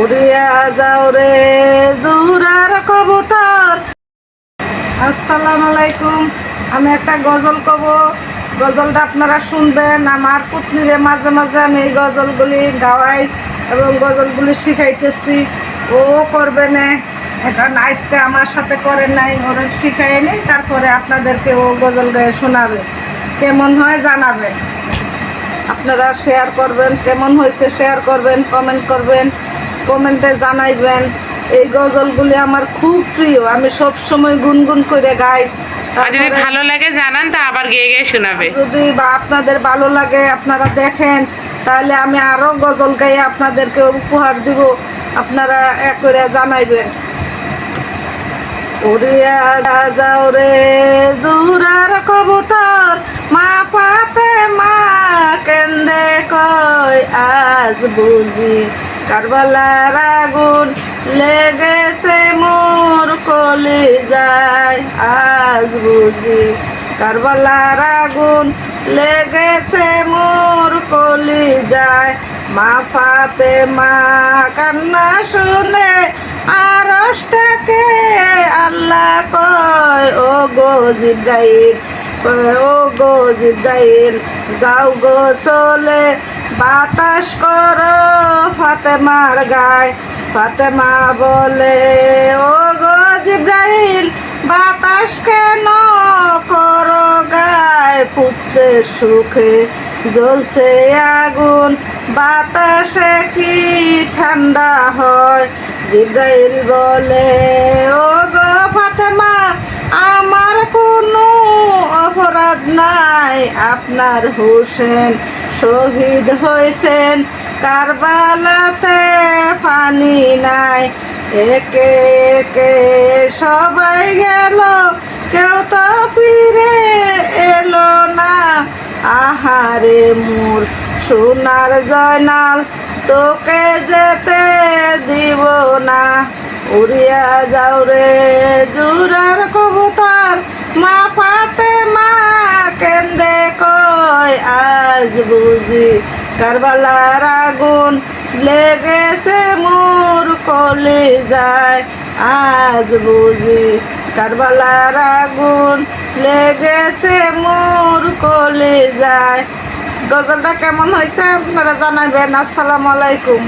উড়িয়া যাও রে জুরার কবুতর। আসসালামু আলাইকুম। আমি একটা গজল কব। গজলটা আপনারা শুনবেন। আমার পুতনিরে মাঝে মাঝে আমি এই গজলগুলি গাওয়াই এবং গজলগুলি শিখাইতেছি। ও করবে না। এখন আজকে আমার সাথে করে নাই, ওরা শিখাই নেই তারপরে আপনাদেরকে ও গজল গায়ে শোনাবে। কেমন হয় জানাবেন। আপনারা শেয়ার করবেন, কেমন হয়েছে শেয়ার করবেন কমেন্ট করবেন। কমেন্টে জানাইবেন। এই গজলগুলি আমার খুব প্রিয়। আমি সব সময় গুনগুন করে গাই। যদি ভালো লাগে জানান তা আবার গিয়ে গিয়ে শোনাবে। যদি বা আপনাদের ভালো লাগে আপনারা দেখেন তাহলে আমি আরও গজল গাইয়ে আপনাদেরকে উপহার দিব। আপনারা এক করে জানাইবেন। উড়িয়া যাও রে জুরার কবুতর মা পাতে মা কেন্দে কয় আজ বুঝি। কারবালার আগুন লেগেছে মোর কলি যায় আজ বুঝি কারবালার আগুন লেগেছে মোর কলি যায় মা পাতে মা কান্না শুনে আরস থেকে আল্লাহ কয়, ও গো জিব্রাইল ও গো জিব্রাইল, যাও গো চলে বাতাস করো ফাতেমার গায়। ফাতেমা বলে ও গো জিব্রাইল, বাতাস কেন করো গায়? পুত্রের সুখে জ্বলছে আগুন, বাতাসে কি ঠান্ডা হয়? জিব্রাইল বলে ও গো ফাতেমা, আমার অপরাধ নাই, আপনার হোসেন শহীদ হয়েছেন। কারবালাতে পানি নাই, একে একে সবাই গেল, কেউ তো ফিরে এলো না। আহারে মোর, সোনার জয়নাল, তোকে যেতে দিব না। উড়িয়া যাও রে জুরার কবুতর মা পাতে আজ বুঝি কারবালার আগুন লেগেছে মোর কলে যায় আজ বুঝি কারবালার আগুন লেগেছে মোর কলে যায় গজলটা কেমন হয়েছে আপনারা জানাবেন। আসসালামু আলাইকুম।